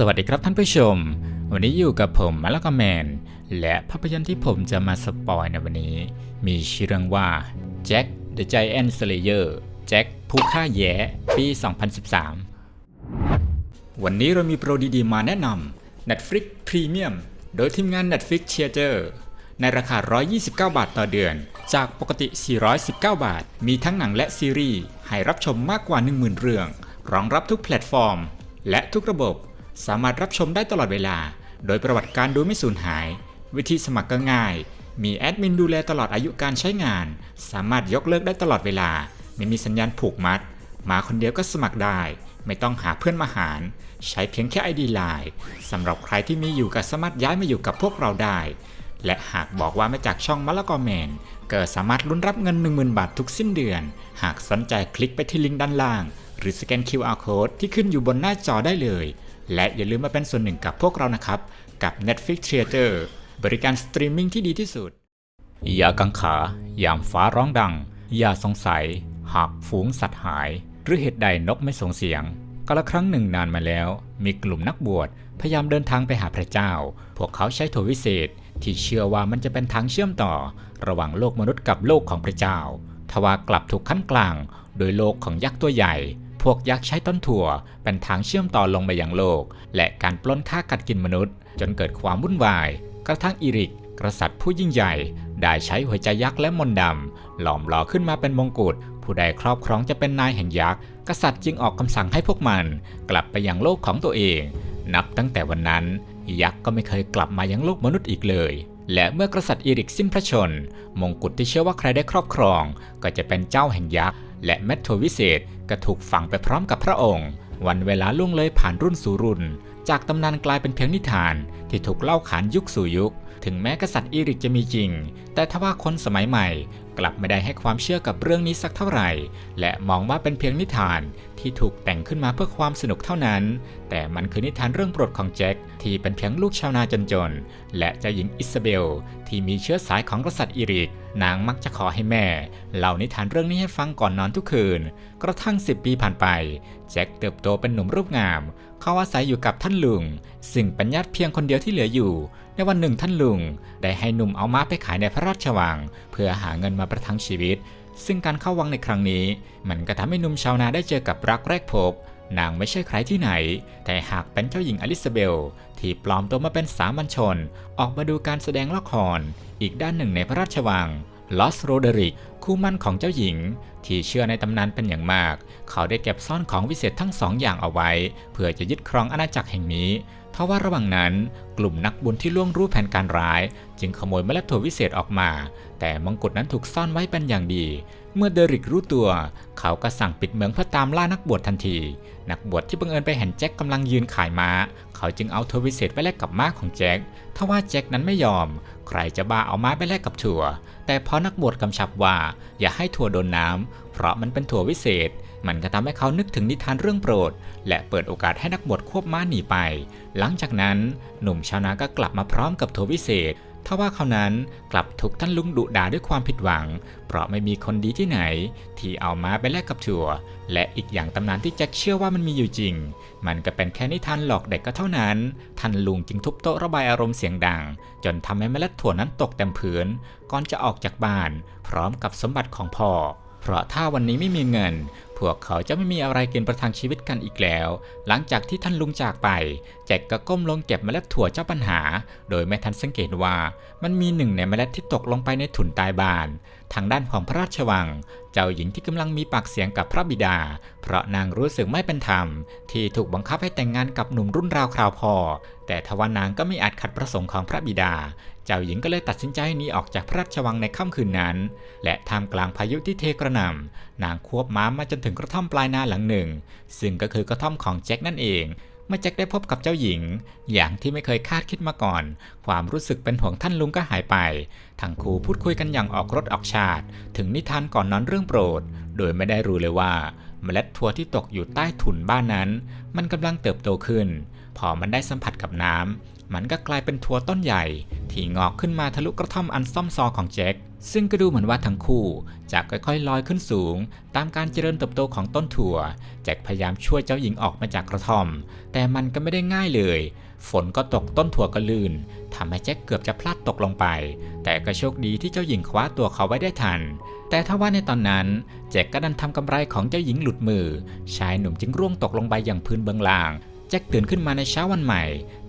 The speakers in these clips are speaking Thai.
สวัสดีครับท่านผู้ชม วันนี้อยู่กับผมมาลกแมน และภาพยนตร์ที่ผมจะมาสปอยในวันนี้ มีชื่อเรื่องว่า Jack the Giant Slayer แจ็คผู้ฆ่าแย้ปี 2013 วันนี้เรามีโปรดีๆมาแนะนำ Netflix Premium โดยทีมงาน Netflix Theater ในราคา 129 บาทต่อเดือน จากปกติ 419 บาท มีทั้งหนังและซีรีส์ให้รับชมมากกว่า 10,000 เรื่อง รองรับทุกแพลตฟอร์ม และทุกระบบ สามารถรับชมได้ตลอดเวลา โดยประวัติการดูไม่สูญหาย วิธีสมัครก็ง่าย มีแอดมินดูแลตลอดอายุการใช้งาน สามารถยกเลิกได้ตลอดเวลา ไม่มีสัญญาณผูกมัด มาคนเดียวก็สมัครได้ ไม่ต้องหาเพื่อนมาหาร ใช้เพียงแค่ ID Line สำหรับใครที่มีอยู่ก็สามารถย้ายมาอยู่กับพวกเราได้ และหากบอกว่ามาจากช่องมะละกอแมนก็สามารถลุ้นรับเงิน 10,000 บาททุกสิ้นเดือน หากสนใจคลิกไปที่ลิงก์ด้านล่าง หรือสแกน QR Code ที่ขึ้นอยู่บนหน้าจอได้เลย และอย่าลืมมาเป็นส่วนหนึ่งกับพวกเรานะครับ กับ Netflix Theater บริการสตรีมมิ่งที่ดีที่สุด อย่ากังขายามฟ้าร้องดัง อย่าสงสัย หากฝูงสัตว์หาย หรือเหตุใดนกไม่ส่งเสียงกาละครั้งหนึ่งนานมาแล้ว มีกลุ่มนักบวชพยายามเดินทางไปหาพระเจ้า พวกเขาใช้โถวิเศษ ที่เชื่อว่ามันจะเป็นทางเชื่อมต่อ ระหว่างโลกมนุษย์กับโลกของพระเจ้า ทว่ากลับถูกขั้นกลาง โดยโลกของยักษ์ตัวใหญ่ วกยักษ์ใช้ต้นถั่ว เป็นทางเชื่อมต่อลงไปยังโลก และการปล้นฆ่ากัดกินมนุษย์ จนเกิดความวุ่นวาย กระทั่งอีริก กษัตริย์ผู้ยิ่งใหญ่ ได้ใช้หัวใจยักษ์และมนต์ดำ หลอมหล่อขึ้นมาเป็นมงกุฎผู้ใดครอบครองจะเป็นนายแห่งยักษ์ กษัตริย์จึงออกคำสั่งให้พวกมัน กลับไปยังโลกของตัวเอง นับตั้งแต่วันนั้น ยักษ์ก็ไม่เคยกลับมายังโลกมนุษย์อีกเลยและเมื่อกษัตริย์อีริกสิ้นพระชน มงกุฎที่เชื่อว่าใครได้ครอบครอง ก็จะเป็นเจ้าแห่งยักษ์ และเมทโทวิเศษก็ถูกฝังไปพร้อมกับพระองค์ วันเวลาล่วงเลยผ่านรุ่นสู่รุ่น จากตำนานกลายเป็นเพียงนิทานที่ถูกเล่าขานยุคสู่ยุค ถึงแม้กษัตริย์อีริกจะมีจริง แต่ทว่าคนสมัยใหม่ กลับไม่ได้ให้ความเชื่อกับเรื่องนี้สักเท่าไหร่ และมองว่าเป็นเพียงนิทานที่ถูกแต่งขึ้นมาเพื่อความสนุกเท่านั้น แต่มันคือนิทานเรื่องโปรดของแจ็คที่เป็นเพียงลูกชาวนาจนๆและเจ้าหญิงอิซาเบล ที่มีเชื้อสายของกษัตริย์อีริก นางมักจะขอให้แม่เล่านิทานเรื่องนี้ให้ฟังก่อนนอนทุกคืน กระทั่ง 10 ปีผ่านไป แจ็คเติบโตเป็นหนุ่มรูปงาม เขาอาศัยอยู่กับท่านลุง ซึ่งเป็นญาติเพียงคนเดียวที่เหลืออยู่ ในวันหนึ่งท่านลุง ได้ให้หนุ่มเอาม้าไปขายในพระราชวัง เพื่อหาเงินมาประทังชีวิต ซึ่งการเข้าวังในครั้งนี้ มันก็ทำให้หนุ่มชาวนาได้เจอกับรักแรกพบ นางไม่ใช่ใครที่ไหน แต่หากเป็นเจ้าหญิงอลิซาเบล ที่ปลอมตัวมาเป็นสามัญชน ออกมาดูการแสดงละคร อีกด้านหนึ่งในพระราชวังลอสโรเดริก คู่มั่นของเจ้าหญิง ที่เชื่อในตำนานเป็นอย่างมาก เขาได้เก็บซ่อนของวิเศษทั้งสองอย่างเอาไว้ เพื่อจะยึดครองอาณาจักรแห่งนี้ทว่าระหว่างนั้น กลุ่มนักบุญที่ล่วงรู้แผนการร้าย จึงขโมยเมล็ดถั่ววิเศษออกมา แต่มงกุฎนั้นถูกซ่อนไว้เป็นอย่างดี เมื่อเดริกรู้ตัว เขาก็สั่งปิดเมืองเพื่อตามล่านักบวชทันที นักบวชที่บังเอิญไปเห็นแจ็คกำลังยืนขายม้า เขาจึงเอาถั่ววิเศษไปแลกกับม้าของแจ็คทว่าแจ็คนั้นไม่ยอม ใครจะบ้าเอาม้าไปแลกกับถั่ว แต่พอนักบวชกำชับว่า อย่าให้ถั่วโดนน้ำ เพราะมันเป็นถั่ววิเศษ มันก็ทำให้เขานึกถึงนิทานเรื่องโปรด และเปิดโอกาสให้นักบวชควบม้าหนีไป หลังจากนั้นหนุ่มชาวนาก็กลับมาพร้อมกับถั่ววิเศษ ทว่าเขานั้นกลับถูกท่านลุงดุด่าด้วยความผิดหวัง เพราะไม่มีคนดีที่ไหน ที่เอาม้าไปแลกกับถั่ว และอีกอย่างตำนานที่แจ็คเชื่อว่ามันมีอยู่จริง มันก็เป็นแค่นิทานหลอกเด็กก็เท่านั้น ท่านลุงจึงทุบโต๊ะระบายอารมณ์เสียงดัง จนทำให้เมล็ดถั่วนั้นตกเต็มพื้นก่อนจะออกจากบ้าน พร้อมกับสมบัติของพ่อ เพราะถ้าวันนี้ไม่มีเงิน พวกเขาจะไม่มีอะไรกินประทังชีวิตกันอีกแล้ว หลังจากที่ท่านลุงจากไป แจ็คก็ก้มลงเก็บเมล็ดถั่วเจ้าปัญหา โดยไม่ทันสังเกตว่า มันมีหนึ่งในเมล็ดที่ตกลงไปในถุนตายบาน ทางด้านของพระราชวัง เจ้าหญิงที่กำลังมีปากเสียงกับพระบิดา เพราะนางรู้สึกไม่เป็นธรรม ที่ถูกบังคับให้แต่งงานกับหนุ่มรุ่นราวคราวพอ แต่ทว่านางก็ไม่อาจขัดประสงค์ของพระบิดา เจ้าหญิงก็เลยตัดสินใจหนีออกจากพระราชวังในค่ำคืนนั้น และท่ามกลางพายุที่เทกระหน่ำนางควบม้ามาจนถึงกระท่อมปลายนาหลังหนึ่ง ซึ่งก็คือกระท่อมของแจ็คนั่นเองเมื่อแจ็คได้พบกับเจ้าหญิง อย่างที่ไม่เคยคาดคิดมาก่อน ความรู้สึกเป็นห่วงท่านลุงก็หายไป ทั้งคู่พูดคุยกันอย่างออกรถออกชาติ ถึงนิทานก่อนนอนเรื่องโปรด โดยไม่ได้รู้เลยว่า เมล็ดถั่วที่ตกอยู่ใต้ถุนบ้านนั้น มันกำลังเติบโตขึ้น พอมันได้สัมผัสกับน้ำ มันก็กลายเป็นถั่วต้นใหญ่ ที่งอกขึ้นมาทะลุกระท่อมอันซ่อมซอของแจ็คซึ่งก็ดูเหมือนว่าทั้งคู่จะค่อยๆลอยขึ้นสูง ตามการเจริญเติบโตของต้นถั่ว แจ็คพยายามช่วยเจ้าหญิงออกมาจากกระท่อม แต่มันก็ไม่ได้ง่ายเลย ฝนก็ตกต้นถั่วก็ลื่นทำให้แจ็คเกือบจะพลัดตกลงไป แต่ก็โชคดีที่เจ้าหญิงคว้าตัวเขาไว้ได้ทัน แต่ถ้าว่าในตอนนั้นแจ็คก็ดันทำกำไรของเจ้าหญิงหลุดมือ ชายหนุ่มจึงร่วงตกลงไปอย่างพื้นเบื้องล่างแจ็คตื่นขึ้นมาในเช้าวันใหม่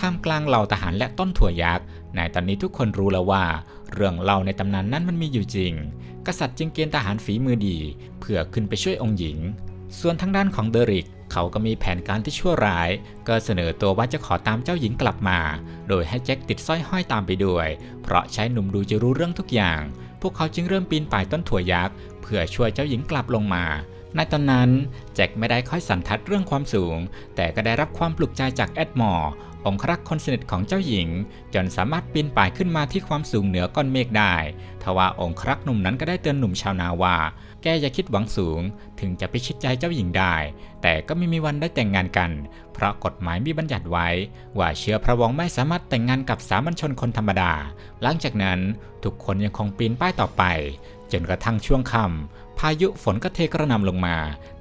ท่ามกลางเหล่าทหารและต้นถั่วยักษ์ในตอนนี้ทุกคนรู้แล้วว่า เรื่องเล่าในตำนานนั้นมันมีอยู่จริง กษัตริย์จึงเกณฑ์ทหารฝีมือดี เพื่อขึ้นไปช่วยองค์หญิง ส่วนทางด้านของเดริกเขาก็มีแผนการที่ชั่วร้าย ก็เสนอตัวว่าจะขอตามเจ้าหญิงกลับมา โดยให้แจ็คติดสร้อยห้อยตามไปด้วย เพราะใชายหนุ่มดูจะรู้เรื่องทุกอย่าง พวกเขาจึงเริ่มปีนป่ายต้นถั่วยักษ์เพื่อช่วยเจ้าหญิงกลับลงมาในตอนนั้นแจ็คไม่ได้ค่อยสันทัดเรื่องความสูง แต่ก็ได้รับความปลุกใจจากแอดมอร์ องครักษ์คนสนิทของเจ้าหญิง จนสามารถปีนป่ายขึ้นมาที่ความสูงเหนือก้อนเมฆได้ ทว่าองครักษ์หนุ่มนั้นก็ได้เตือนหนุ่มชาวนาว่า แกอย่าคิดหวังสูง ถึงจะไปชิดใจเจ้าหญิงได้ แต่ก็ไม่มีวันได้แต่งงานกัน เพราะกฎหมายมีบัญญัติไว้ ว่าเชื้อพระวงศ์ไม่สามารถแต่งงานกับสามัญชนคนธรรมดา หลังจากนั้นทุกคนยังคงปีนป้ายต่อไป จนกระทั่งช่วงค่ำ พายุฝนก็เทกระหนำลงมา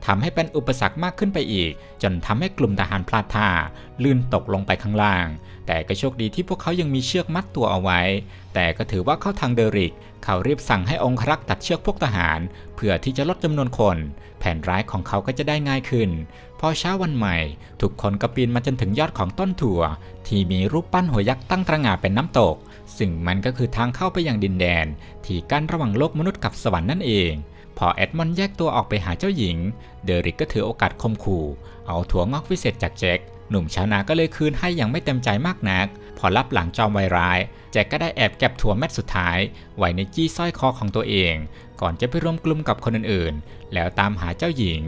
ทำให้เป็นอุปสรรคมากขึ้นไปอีก จนทำให้กลุ่มทหารพลาดท่า ลื่นตกลงไปข้างล่าง แต่ก็โชคดีที่พวกเขายังมีเชือกมัดตัวเอาไว้ แต่ก็ถือว่าเข้าทางเดริก เขารีบสั่งให้องครักษ์ตัดเชือกพวกทหาร เพื่อที่จะลดจำนวนคน แผนร้ายของเขาก็จะได้ง่ายขึ้น พอเช้าวันใหม่ ทุกคนก็ปีนมาจนถึงยอดของต้นถั่ว ที่มีรูปปั้นหัวยักษ์ตั้งตระหง่าเป็นน้ำตก ซึ่งมันก็คือทางเข้าไปยังดินแดน ที่กั้นระหว่างโลกมนุษย์กับสวรรค์นั่นเอง พอแอดมอนแยกตัวออกไปหาเจ้าหญิง เดริกก็ถือโอกาสคมขู่ เอาถั่วงอกวิเศษจากแจ็ค หนุ่มชาวนาก็เลยคืนให้อย่างไม่เต็มใจมากนัก พอรับหลังจอมไวร้าย แจ็คก็ได้แอบเก็บถั่วเม็ดสุดท้าย ไว้ในจี้สร้อยคอของตัวเอง ก่อนจะไปร่วมกลุ่มกับคนอื่นๆ แล้วตามหาเจ้าหญิง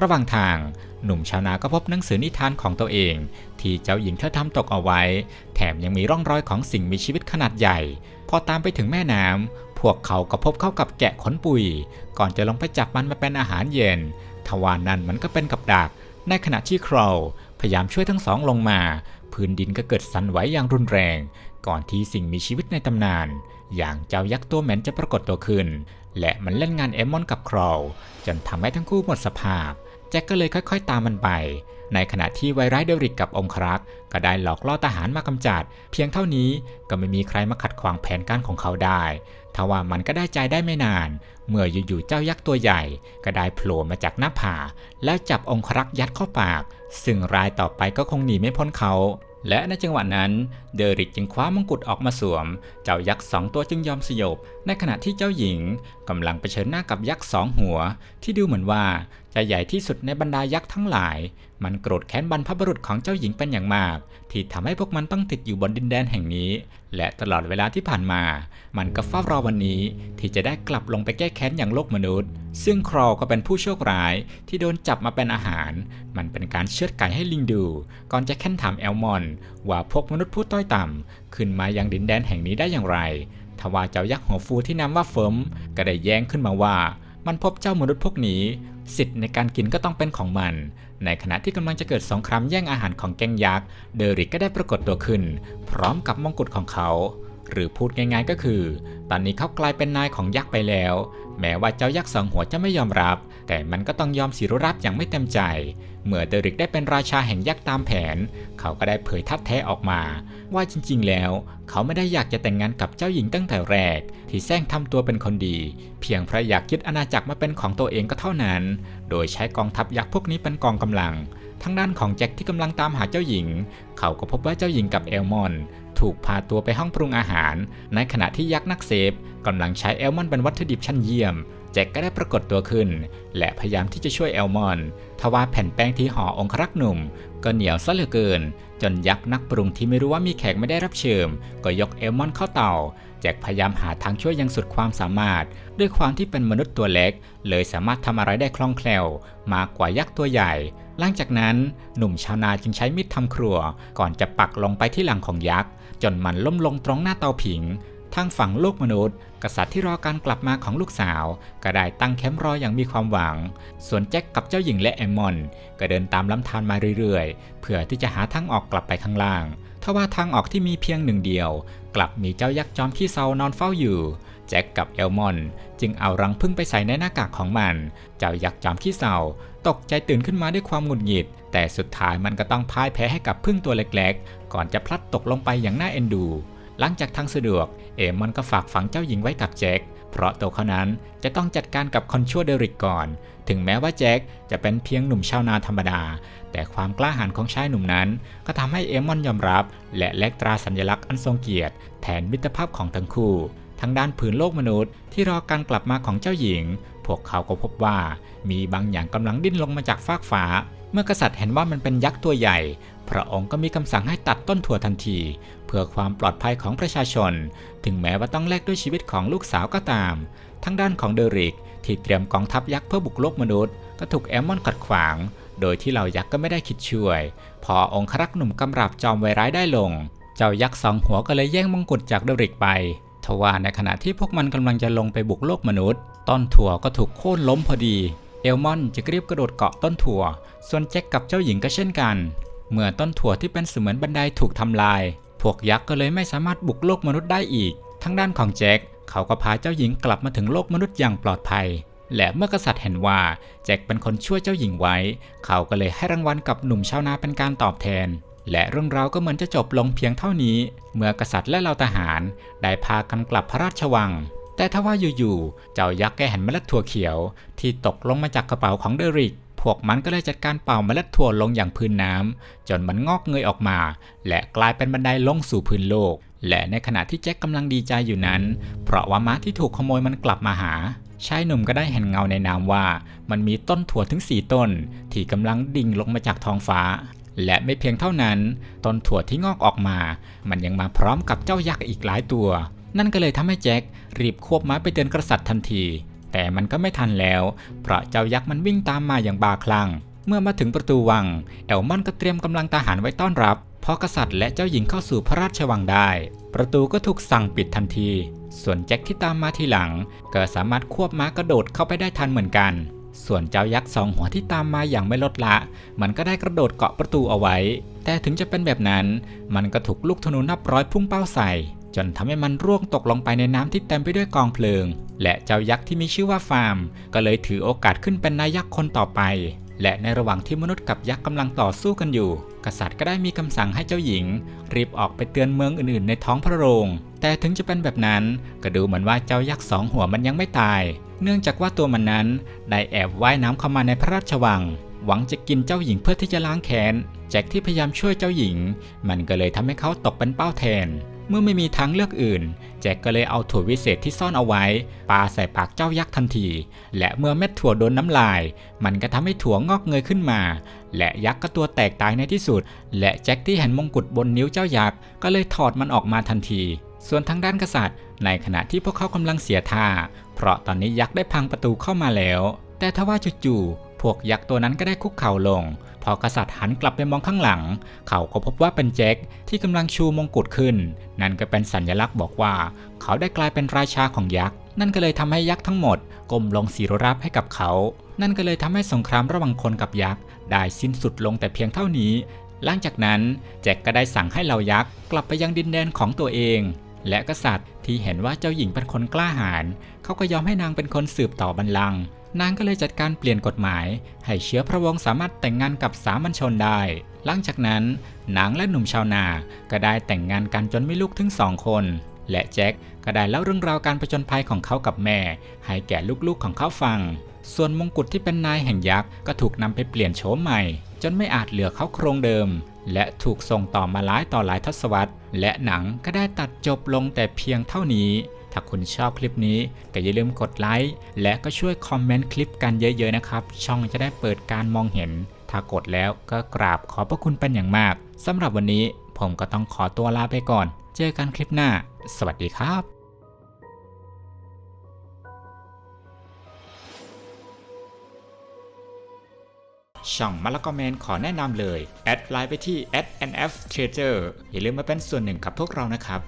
ระหว่างทาง หนุ่มชาวนาก็พบหนังสือนิทานของตัวเอง ที่เจ้าหญิงเธอทำตกเอาไว้ แถมยังมีร่องรอยของสิ่งมีชีวิตขนาดใหญ่ พอตามไปถึงแม่น้ำ พวกเขาก็พบเข้ากับแกะขนปุย ก่อนจะลงไปจับมันมาเป็นอาหารเย็น ทว่านั่นมันก็เป็นกับดัก ในขณะที่ครอลพยายามช่วยทั้งสองลงมา พื้นดินก็เกิดสั่นไหวอย่างรุนแรง ก่อนที่สิ่งมีชีวิตในตำนาน อย่างเจ้ายักษ์ตัวเหม็นจะปรากฏตัวขึ้น และมันเล่นงานเอมอนกับครอลจนทำให้ทั้งคู่หมดสภาพแจ็คก็เลยค่อย ๆ ตามมันไป ในขณะที่ไวรัสเดริกกับองครักษ์ก็ได้หลอกล่อทหารมากำจัด เพียงเท่านี้ก็ไม่มีใครมาขัดขวางแผนการของเขาได้ ทว่ามันก็ได้ใจได้ไม่นาน เมื่ออยู่ๆเจ้ายักษ์ตัวใหญ่ ก็ได้โผล่มาจากหน้าผา แล้วจับองครักษ์ยัดเข้าปาก ซึ่งรายต่อไปก็คงหนีไม่พ้นเขา และในจังหวะนั้น เดริกจึงคว้ามงกุฎออกมาสวม เจ้ายักษ์สองตัวจึงยอมสยบ ในขณะที่เจ้าหญิงกำลังเผชิญหน้ากับยักษ์สองหัว ที่ดูเหมือนว่า จะใหญ่ที่สุดในบรรดายักษ์ทั้งหลาย มันโกรธแค้นบรรพบุรุษของเจ้าหญิงเป็นอย่างมาก ที่ทำให้พวกมันต้องติดอยู่บนดินแดนแห่งนี้ และตลอดเวลาที่ผ่านมา มันก็เฝ้ารอวันนี้ ที่จะได้กลับลงไปแก้แค้นอย่างโลกมนุษย์ ซึ่งครอก็เป็นผู้โชคร้ายที่โดนจับมาเป็นอาหาร มันเป็นการเชือดไก่ให้ลิงดู ก่อนจะแค้นถามแอลมอน ว่าพวกมนุษย์ผู้ต้อยต่ำขึ้นมายังดินแดนแห่งนี้ได้อย่างไรทว่าเจ้ายักษ์หัวฟูที่นามว่าเฟิร์มก็ได้แย้งขึ้นมาว่า มันพบเจ้ามนุษย์พวกนี้ สิทธิ์ในการกินก็ต้องเป็นของมัน ในขณะที่กำลังจะเกิดสงครามแย่งอาหารของแกงยักษ์ เดริกก็ได้ปรากฏตัวขึ้น พร้อมกับมงกุฎของเขา หรือพูดง่ายๆก็คือ ตอนนี้เขากลายเป็นนายของยักษ์ไปแล้ว แม้ว่าเจ้ายักษ์สองหัวจะไม่ยอมรับ แต่มันก็ต้องยอมสิรุรับอย่างไม่เต็มใจ เมื่อเดริกได้เป็นราชาแห่งยักษ์ตามแผน เขาก็ได้เผยทัดแท้ออกมา ว่าจริงๆแล้ว เขาไม่ได้อยากจะแต่งงานกับเจ้าหญิงตั้งแต่แรก ที่แซงทำตัวเป็นคนดี เพียงเพราะอยากยึดอาณาจักรมาเป็นของตัวเองก็เท่านั้น โดยใช้กองทัพยักษ์พวกนี้เป็นกองกำลังทั้งด้านของแจ็คที่กำลังตามหาเจ้าหญิง เขาก็พบว่าเจ้าหญิงกับเอลมอน ถูกพาตัวไปห้องปรุงอาหาร ในขณะที่ยักษ์นักเซฟกำลังใช้เอลมอนเป็นวัตถุดิบชั้นเยี่ยม แจ็คก็ได้ปรากฏตัวขึ้น และพยายามที่จะช่วยเอลมอนทว่าแผ่นแป้งที่ห่อองครักษ์หนุ่ม ก็เหนียวซะเหลือเกิน จนยักษ์นักปรุงที่ไม่รู้ว่ามีแขกไม่ได้รับเชิญก็ยกเอลมอนเข้าเตาแจ็คพยายามหาทางช่วยยังสุดความสามารถ ด้วยความที่เป็นมนุษย์ตัวเล็ก เลยสามารถทำอะไรได้คล่องแคล่ว มากกว่ายักษ์ตัวใหญ่ หลังจากนั้นหนุ่มชาวนาจึงใช้มีดทำครัว ก่อนจะปักลงไปที่หลังของยักษ์ จนมันล้มลงตรงหน้าเตาผิง ทางฝั่งโลกมนุษย์ กษัตริย์ที่รอการกลับมาของลูกสาว ก็ได้ตั้งแคมป์รออย่างมีความหวัง ส่วนแจ็คกับเจ้าหญิงและแอมมอน ก็เดินตามลำธารมาเรื่อยๆ เพื่อที่จะหาทางออกกลับไปข้างล่างทว่าทางออกที่มีเพียงหนึ่งเดียว กลับมีเจ้ายักษ์จอมขี้เซานอนเฝ้าอยู่ แจ็คกับเอลมอน จึงเอารังพึ่งไปใส่ในหน้ากากของมัน เจ้ายักษ์จอมขี้เซาตกใจตื่นขึ้นมาด้วยความหงุดหงิด แต่สุดท้ายมันก็ต้องพ่ายแพ้ให้กับพึ่งตัวเล็ก ก่อนจะพลัดตกลงไปอย่างน่าเอ็นดู หลังจากทางสะดวก เอมอนก็ฝากฝังเจ้าหญิงไว้กับแจ็ค เพราะตัวเขานั้นจะต้องจัดการกับคอนชัวเดริกก่อน ถึงแม้ว่าแจ็คจะเป็นเพียงหนุ่มชาวนาธรรมดา แต่ความกล้าหาญของชายหนุ่มนั้น ก็ทำให้เอมอนยอมรับ และแลกตราสัญลักษณ์อันทรงเกียรติแทนมิตรภาพของทั้งคู่ทางด้านผืนโลกมนุษย์ที่รอการกลับมาของเจ้าหญิง พวกเขาก็พบว่ามีบางอย่างกำลังดิ้นลงมาจากฟากฟ้า เมื่อกษัตริย์เห็นว่ามันเป็นยักษ์ตัวใหญ่ พระองค์ก็มีคำสั่งให้ตัดต้นถั่วทันที เพื่อความปลอดภัยของประชาชน ถึงแม้ว่าต้องแลกด้วยชีวิตของลูกสาวก็ตาม ทั้งด้านของเดริกที่เตรียมกองทัพยักษ์เพื่อบุกโลกมนุษย์ ก็ถูกแอมมอนขัดขวาง โดยที่เหล่ายักษ์ก็ไม่ได้คิดช่วย พอองครักษ์หนุ่มกำราบจอมไวร้ายได้ลง เจ้ายักษ์สองหัวก็เลยแย่งมงกุฎจากเดริกไปทว่าในขณะที่พวกมันกำลังจะลงไปบุกโลกมนุษย์ ต้นถั่วก็ถูกโค่นล้มพอดีเอลมอนจะรีบกระโดดเกาะต้นถั่ว ส่วนแจ็คกับเจ้าหญิงก็เช่นกัน เมื่อต้นถั่วที่เป็นเสมือนบันไดถูกทำลาย พวกยักษ์ก็เลยไม่สามารถบุกโลกมนุษย์ได้อีก ทั้งด้านของแจ็คเขาก็พาเจ้าหญิงกลับมาถึงโลกมนุษย์อย่างปลอดภัย และเมื่อกษัตริย์เห็นว่าแจ็คเป็นคนช่วยเจ้าหญิงไว้ เขาก็เลยให้รางวัลกับหนุ่มชาวนาเป็นการตอบแทน และเรื่องราวก็เหมือนจะจบลงเพียงเท่านี้ เมื่อกษัตริย์และเหล่าทหาร ได้พากันกลับพระราชวัง แต่ถ้าว่าอยู่ๆเจ้ายักษ์แกเห็นเมล็ดถั่วเขียว ที่ตกลงมาจากกระเป๋าของเดริก พวกมันก็เลยจัดการเป่าเมล็ดถั่วลงอย่างพื้นน้ำจนมันงอกเงยออกมา และกลายเป็นบันไดลงสู่พื้นโลก และในขณะที่แจ็คกำลังดีใจอยู่นั้น เพราะว่าม้าที่ถูกขโมยมันกลับมาหาชายหนุ่มก็ได้เห็นเงาในนามว่า มันมีต้นถั่วถึง4ต้น ที่กำลังดิ่งลงมาจากท้องฟ้า และไม่เพียงเท่านั้น ต้นถั่วที่งอกออกมา มันยังมาพร้อมกับเจ้ายักษ์อีกหลายตัว นั่นก็เลยทำให้แจ็ครีบควบม้าไปเตือนกษัตริย์ทันที แต่มันก็ไม่ทันแล้ว เพราะเจ้ายักษ์มันวิ่งตามมาอย่างบาคลั่ง เมื่อมาถึงประตูวัง เอลมอนก็เตรียมกำลังทหารไว้ต้อนรับ พอกษัตริย์และเจ้าหญิงเข้าสู่พระราชวังได้ ประตูก็ถูกสั่งปิดทันที ส่วนแจ็คที่ตามมาทีหลัง ก็สามารถควบม้ากระโดดเข้าไปได้ทันเหมือนกัน ส่วนเจ้ายักษ์สองหัวที่ตามมาอย่างไม่ลดละ มันก็ได้กระโดดเกาะประตูเอาไว้ แต่ถึงจะเป็นแบบนั้น มันก็ถูกลูกธนูนับร้อยพุ่งเป้าใส่ จนทำให้มันร่วงตกลงไปในน้ำที่เต็มไปด้วยกองเพลิง และเจ้ายักษ์ที่มีชื่อว่าฟาร์ม ก็เลยถือโอกาสขึ้นเป็นนายยักษ์คนต่อไป และในระหว่างที่มนุษย์กับยักษ์กำลังต่อสู้กันอยู่ กษัตริย์ก็ได้มีคำสั่งให้เจ้าหญิง รีบออกไปเตือนเมืองอื่นๆ ในท้องพระโรง แต่ถึงจะเป็นแบบนั้น ก็ดูเหมือนว่าเจ้ายักษ์สองหัวมันยังไม่ตาย เนื่องจากว่าตัวมันนั้นได้แอบว่ายน้ำเข้ามาในพระราชวังหวังจะกินเจ้าหญิงเพื่อที่จะล้างแค้นแจ็คที่พยายามช่วยเจ้าหญิง มันก็เลยทำให้เขาตกเป็นเป้าแทน เมื่อไม่มีทางเลือกอื่น แจ็คก็เลยเอาถั่ววิเศษที่ซ่อนเอาไว้ปาใส่ปากเจ้ายักษ์ทันที และเมื่อเม็ดถั่วโดนน้ำลาย มันก็ทำให้ถั่วงอกเงยขึ้นมา และยักษ์ก็ตัวแตกตายในที่สุด และแจ็คที่เห็นมงกุฎบนนิ้วเจ้ายักษ์ก็เลยถอดมันออกมาทันที ส่วนทางด้านกษัตริย์ ในขณะที่พวกเขากำลังเสียท่า เพราะตอนนี้ยักษ์ได้พังประตูเข้ามาแล้ว แต่ทว่าจู่ๆพวกยักษ์ตัวนั้นก็ได้คุกเข่าลง พอกษัตริย์หันกลับไปมองข้างหลัง เขาก็พบว่าเป็นแจ็คที่กำลังชูมงกุฎขึ้น นั่นก็เป็นสัญลักษณ์บอกว่า เขาได้กลายเป็นราชาของยักษ์ นั่นก็เลยทำให้ยักษ์ทั้งหมดก้มลงสีรรับให้กับเขา นั่นก็เลยทำให้สงครามระหว่างคนกับยักษ์ได้สิ้นสุดลงแต่เพียงเท่านี้ หลังจากนั้นแจ็คก็ได้สั่งให้เหล่ายักษ์กลับไปยังดินแดนของตัวเอง และกษัตริย์ที่เห็นว่าเจ้าหญิงเป็นคนกล้าหาญเขาก็ยอมให้นางเป็นคนสืบต่อบัลลังก์ นางก็เลยจัดการเปลี่ยนกฎหมาย ให้เชื้อพระวงศ์สามารถแต่งงานกับสามัญชนได้ หลังจากนั้นนางและหนุ่มชาวนาก็ได้แต่งงานกันจนมีลูกถึงสองคน และแจ็คก็ได้เล่าเรื่องราวการผจญภัยของเขากับแม่ ให้แก่ลูกๆของเขาฟัง ส่วนมงกุฎที่เป็นนายแห่งยักษ์ก็ถูกนำไปเปลี่ยนโฉมใหม่ จนไม่อาจเหลือเขาโครงเดิม และถูกส่งต่อมาหลายต่อหลายทศวรรษ และหนังก็ได้ตัดจบลงแต่เพียงเท่านี้ ถ้าคุณชอบคลิปนี้ก็อย่าลืมกดไลค์และก็ช่วยคอมเมนต์คลิปกันเยอะๆนะครับ ช่องจะได้เปิดการมองเห็น ถ้ากดแล้วก็กราบขอบพระคุณเป็นอย่างมากสำหรับวันนี้ผมก็ต้องขอตัวลาไปก่อน เจอกันคลิปหน้า สวัสดีครับช่องมะละกอแมนขอแนะนำเลย แอดไลน์ไปที่ @nf treasure อย่าลืมมาเป็นส่วนหนึ่งกับพวกเรานะครับ